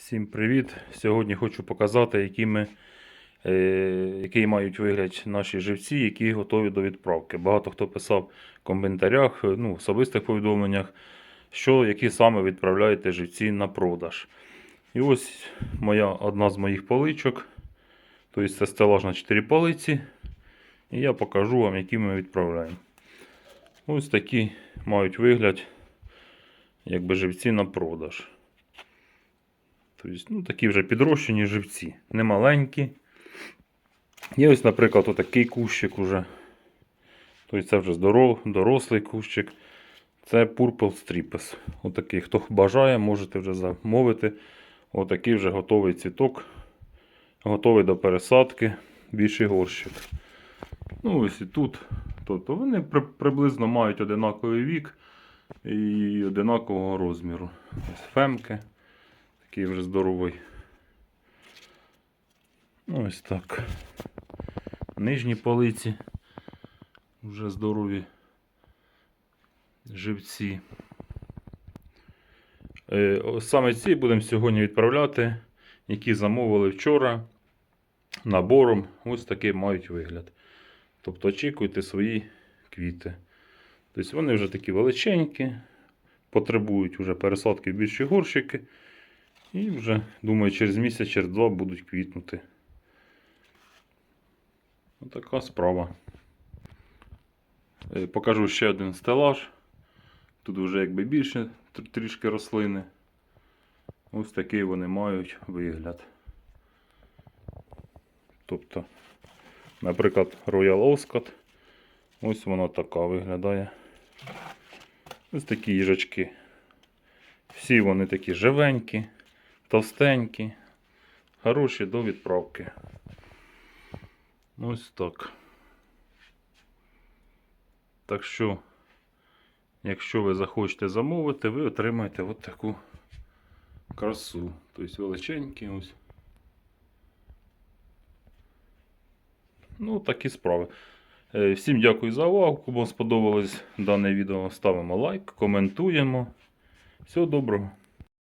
Всім привіт! Сьогодні хочу показати, які ми, е, який мають вигляд наші живці, які готові до відправки. Багато хто писав в коментарях, е, ну, в особистих повідомленнях, що які саме відправляєте живці на продаж. І ось моя, одна з моїх поличок. Тобто це стелаж на 4 полиці. І я покажу вам, які ми відправляємо. Ось такі мають вигляд, якби живці на продаж. Тобто, ну, такі вже підрощені живці, не маленькі. Є ось, наприклад, отакий кущик уже. Тобто це вже здоров, дорослий кущик. Це Purple Stripes. Отакий. Хто бажає, можете вже замовити. Отакий вже готовий цвіток. Готовий до пересадки. Більший горщик. Ну, ось і тут. Тобто вони при, приблизно мають одинаковий вік і одинакового розміру. Ось фемки. Такий вже здоровий. Ось так. Нижні полиці. Вже здорові живці. Е, Саме ці будемо сьогодні відправляти, які замовили вчора набором. Ось такий мають вигляд. Тобто очікуйте свої квіти. Тобто вони вже такі величенькі, потребують вже пересадки в більші горщики. І вже, думаю, через місяць, через два будуть квітнути. Отака справа. Е, Покажу ще один стелаж. Тут вже якби більше трішки рослини. Ось такий вони мають вигляд. Тобто, наприклад, Royal Oscott. Ось вона така виглядає. Ось такі їжачки. Всі вони такі живенькі, товстенькі, хороші до відправки. Ось так. Так що, якщо ви захочете замовити, ви отримаєте от таку красу. Тобто величенькі ось. Ну, такі справи. Е, Всім дякую за увагу. Кому сподобалось дане відео, ставимо лайк, коментуємо. Всього доброго.